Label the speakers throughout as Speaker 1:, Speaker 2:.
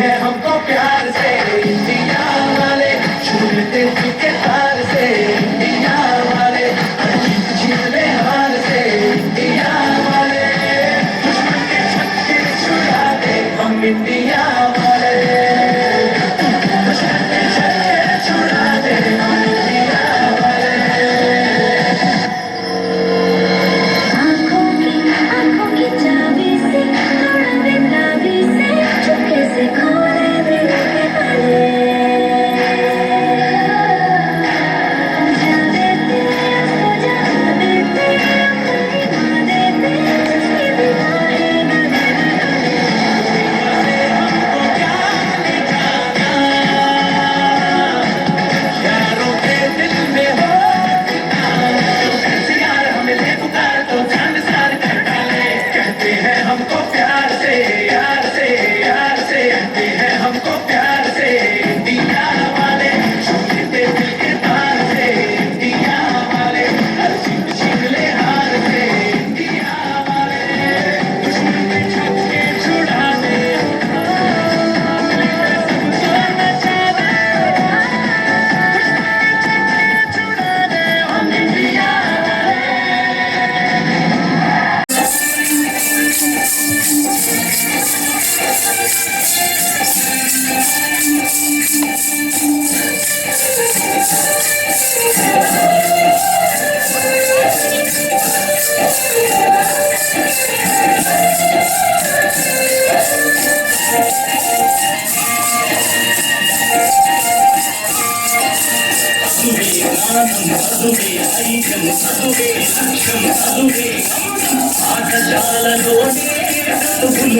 Speaker 1: है हमको प्यार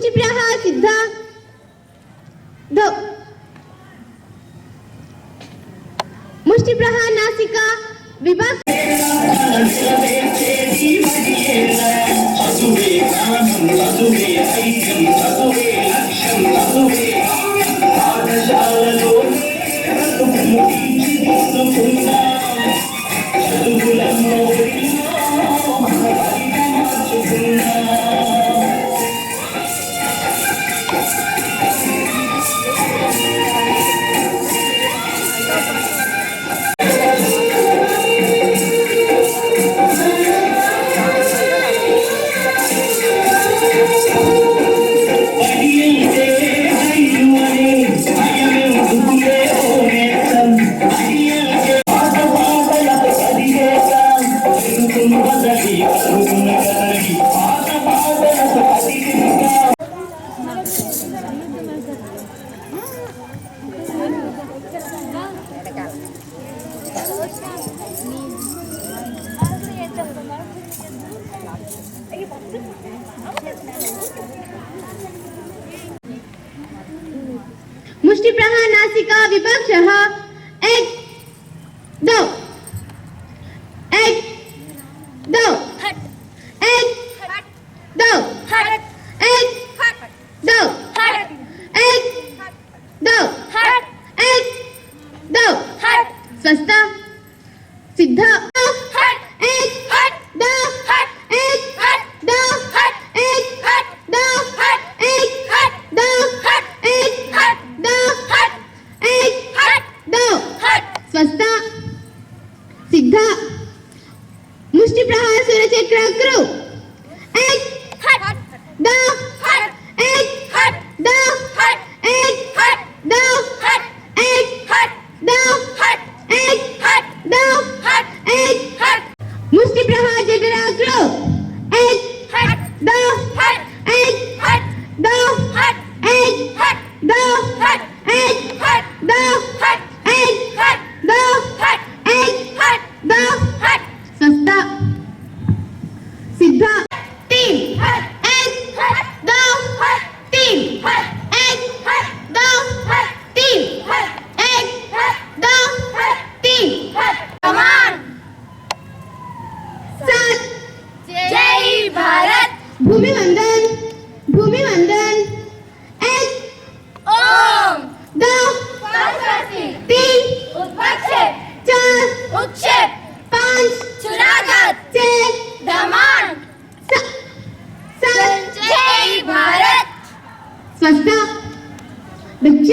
Speaker 2: मुष्टिप्राः सिद्धा ध मुष्टिप्राः
Speaker 3: नासिका विभाग
Speaker 2: స్వస్థ భిక్ష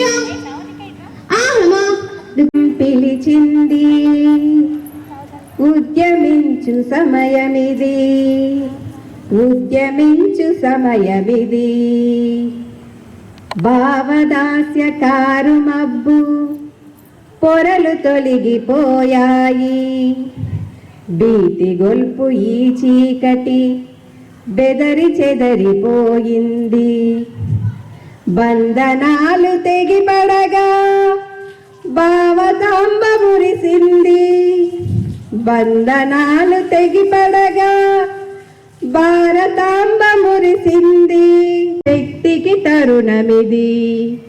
Speaker 4: పిలిచింది. ఉద్యమించు సమయమిది ఉద్యమించు సమయమిది భావదాస్య కారు మబ్బు పొరలు తొలగిపోయాయి. భీతి గొల్పు ఈ చీకటి బెదరి చెదరిపోయింది. బంధనాలు తెగిపడగా భావతాంబ మురిసింది. బంధనాలు తెగిపడగా భారతాంబ మురిసింది. శక్తికి తరుణమిది.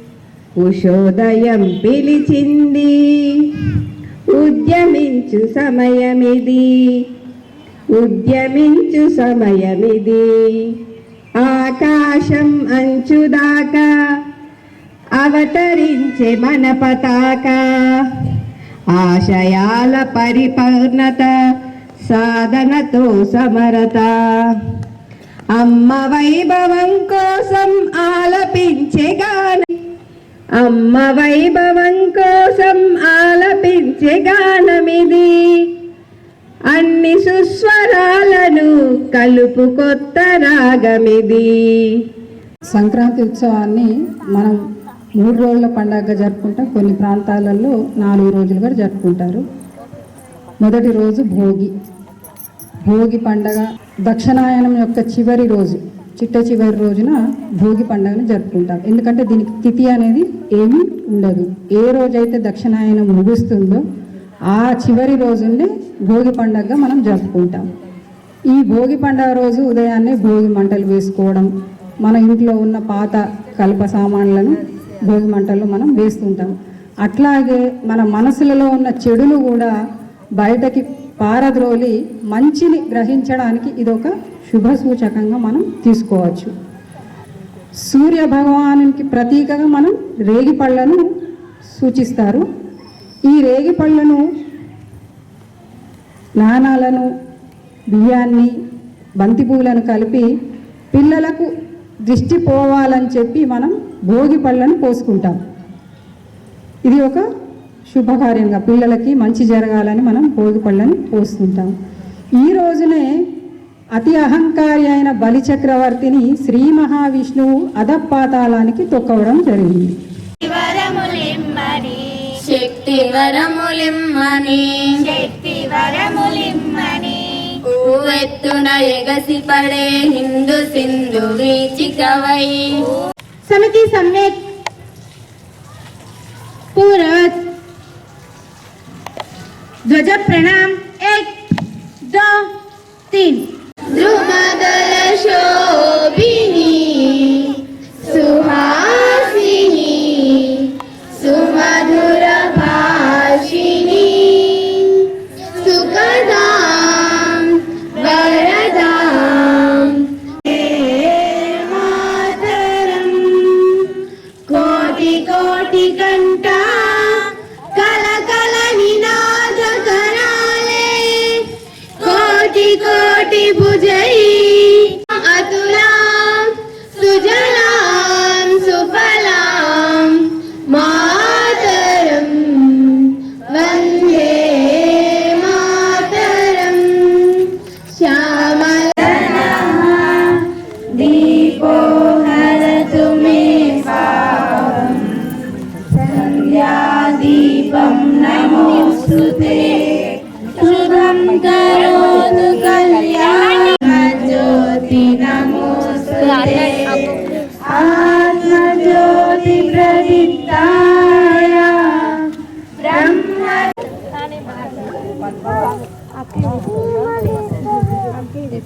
Speaker 4: ఉషోదయం పిలిచింది. ఉద్యమించు సమయమిది. ఉద్యమించు సమయమిది. ఆకాశం అంచుదాకా అవతరించే మన పతాక ఆశయాల పరిపూర్ణత సాధనతో సమరత. అమ్మ వైభవం కోసం ఆలపించే గానం అమ్మ వైభవం కోసం ఆలపించే గానమిది. అన్ని సుస్వరాలను కలుపు కొత్త రాగమిది.
Speaker 5: సంక్రాంతి ఉత్సవాన్ని మనం మూడు రోజుల పండగగా జరుపుకుంటాం. కొన్ని ప్రాంతాలలో నాలుగు రోజులుగా జరుపుకుంటారు. మొదటి రోజు భోగి. భోగి పండగ దక్షిణాయనం యొక్క చివరి రోజు చిట్ట చివరి రోజున భోగి పండుగను జరుపుకుంటాం. ఎందుకంటే దీనికి తిథి అనేది ఏమీ ఉండదు. ఏ రోజైతే దక్షిణాయనం ముగుస్తుందో ఆ చివరి రోజునే భోగి పండగగా మనం జరుపుకుంటాం. ఈ భోగి పండగ రోజు ఉదయాన్నే భోగి మంటలు వేసుకోవడం మన ఇంట్లో ఉన్న పాత కలప సామాన్లను భోగి మంటల్లో మనం వేస్తుంటాం. అట్లాగే మన మనసులలో ఉన్న చెడులు కూడా బయటకి పారద్రోలి మంచిని గ్రహించడానికి ఇదొక శుభ సూచకంగా మనం తీసుకోవచ్చు. సూర్య భగవానునికి ప్రతీకగా మనం రేగి పళ్ళను సూచిస్తారు. ఈ రేగి పళ్ళను నాణాలను బియ్యాన్ని బంతి పువ్వులను కలిపి పిల్లలకు దృష్టి పోవాలని చెప్పి మనం భోగి పళ్ళను పోసుకుంటాం. ఇది ఒక శుభకార్యంగా పిల్లలకి మంచి జరగాలని మనం భోగి పళ్ళని పోసుకుంటాం. ఈ రోజునే అతి అహంకారి అయిన బలి చక్రవర్తిని శ్రీ మహావిష్ణువు అధపాతాళానికి తొక్కవడం జరిగింది.
Speaker 6: శక్తి వరములిమ్మని శక్తి వరములిమ్మని ఊవెత్తున ఎగసి పడే హిందూ సింధు వీచికవై
Speaker 3: समिति सम्यक पूरक ध्वज प्रणाम एक दो तीन
Speaker 6: ద్రుమదల శోభిని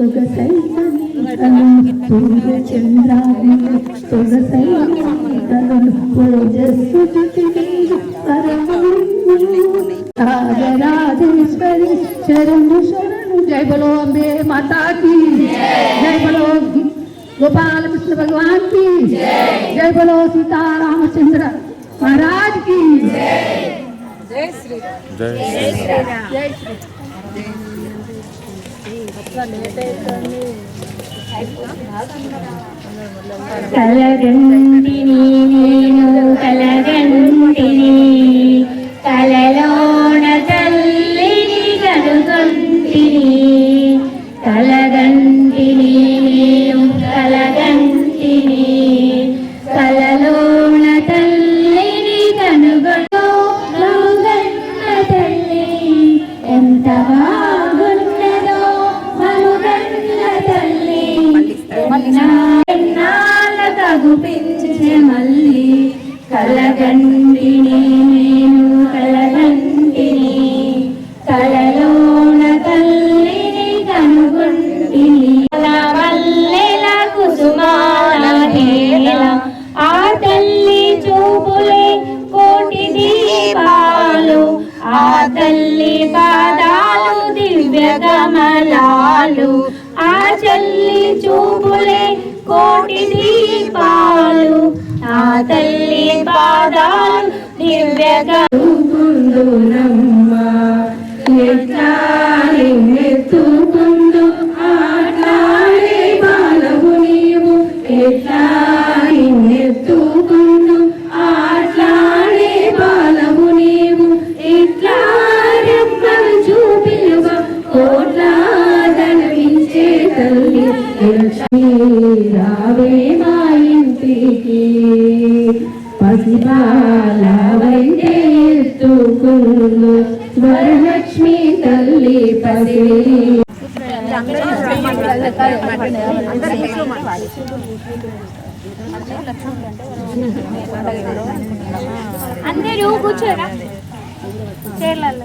Speaker 7: సొగసైతని సూర్య చంద్రాగ్ని సొగసైతని ఓజస్సు రాజరాజేశ్వరి శరణు శరణు జై బలో అంబే మాతా की जय बोलो गोपाल कृष्ण भगवान की जय बोलो सीता रामचंद्र महाराज की
Speaker 6: కలగంటిని నేను కలగంటిని కలలో ఎన్నాళ్ళ తగుపించే మళ్ళీ కలగంటిని నేను కలగంటిని. కలలోన తల్లిని కనుగొంటిని. వల్లెల కుసుమాల ఆ తల్లి చూపులే కోటి దీపాలు ఆ తల్లి పాదాలు దివ్య కమలాలు చల్లి చూపులే కోటి దీపాలు. ఆ తల్లి పాదాలు దివ్య రావే మా ఇంటికి వైద్య ఎత్తుకుందు వరలక్ష్మి తల్లి పసి
Speaker 8: అందరూ కూర్చోరా. చీరలలో.